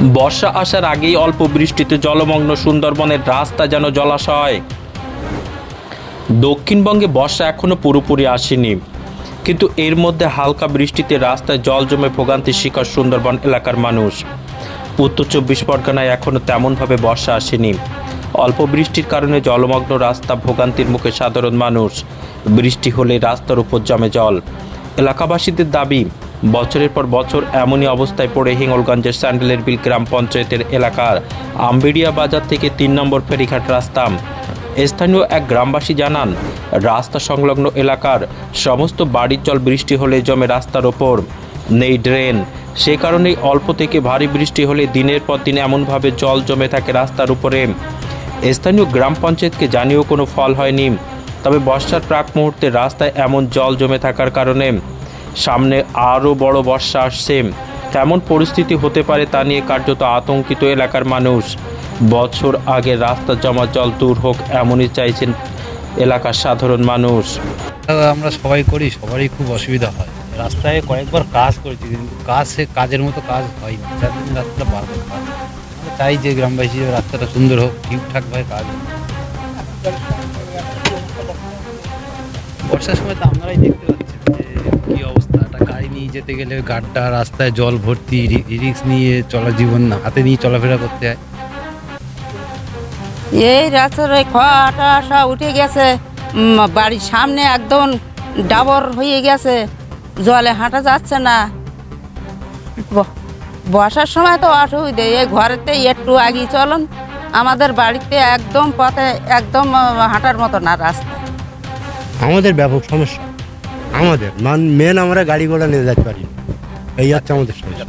বর্ষা আসার আগেই অল্প বৃষ্টিতে জলমগ্ন সুন্দরবনের রাস্তা যেন জলাশয়। দক্ষিণবঙ্গে বর্ষা এখনও পুরোপুরি আসেনি। কিন্তু এর মধ্যে হালকা বৃষ্টিতে রাস্তায় জল জমে ভোগান্তির শিকার সুন্দরবন এলাকার মানুষ। উত্তর চব্বিশ পরগনায় এখনও তেমনভাবে বর্ষা আসেনি। অল্প বৃষ্টির কারণে জলমগ্ন রাস্তা ভোগান্তির মুখে সাধারণ মানুষ। বৃষ্টি হলে রাস্তার উপর জমে জল। এলাকাবাসীদের দাবি বছরের পর বছর এমনই অবস্থায় পড়ে হিঙ্গলগঞ্জের স্যান্ডেলের বিল গ্রাম পঞ্চায়েতের এলাকার আম্বেড়িয়া বাজার থেকে তিন নম্বর ফেরিঘাট রাস্তা। স্থানীয় এক গ্রামবাসী জানান, রাস্তা সংলগ্ন এলাকার সমস্ত বাড়ির জল বৃষ্টি হলে জমে রাস্তার ওপর নেই ড্রেন। সে কারণেই অল্প থেকে ভারী বৃষ্টি হলে দিনের পর দিন এমনভাবে জল জমে থাকে রাস্তার উপরে। স্থানীয় গ্রাম পঞ্চায়েতকে জানিয়েও কোনো ফল হয়নি। তবে বর্ষার প্রাক মুহূর্তে রাস্তায় এমন জল জমে থাকার কারণে সামনে আরও বড় বর্ষা আসছে। কেমন পরিস্থিতি হতে পারে তা নিয়ে কার্যত আতঙ্কিত এলাকার মানুষ। বছর আগে রাস্তা জমা জল দূর হোক এমনই চাইছেন এলাকার সাধারণ মানুষ। আমরা সবাই করি, সবারই খুব অসুবিধা হয়। রাস্তায় কয়েকবার কাজ করেছি, কিন্তু কাজ সে কাজের মতো কাজ হয়নি। যার জন্য রাস্তাটা বারবার কাজ চাই যে গ্রামবাসী রাস্তাটা সুন্দর হোক ঠিকঠাকভাবে কাজ। বর্ষার সময় তো আপনারাই দেখতে যেতে গেলে গাড্ডা রাস্তায় জল ভর্তি রিক্স নিয়ে চলা জীবন না হাতে নিয়ে চলাফেরা করতে হয়। এই রাস্তার ওই খোয়াটা আসা উঠে গেছে। বাড়ির সামনে একদম ডাবর হয়ে গেছে। জলে হাঁটা যাচ্ছে না। ব- বর্ষার সময় তো অসুবিধে এই ঘরেতে একটু আগে চলুন। আমাদের বাড়িতে একদম পথে একদম হাঁটার মতো না রাস্তা আমাদের ব্যাপক সমস্যা। আমাদের মান মেন আমরা গাড়ি ঘোড়া নিয়ে যেতে পারি। এই হচ্ছে আমাদের সমস্যা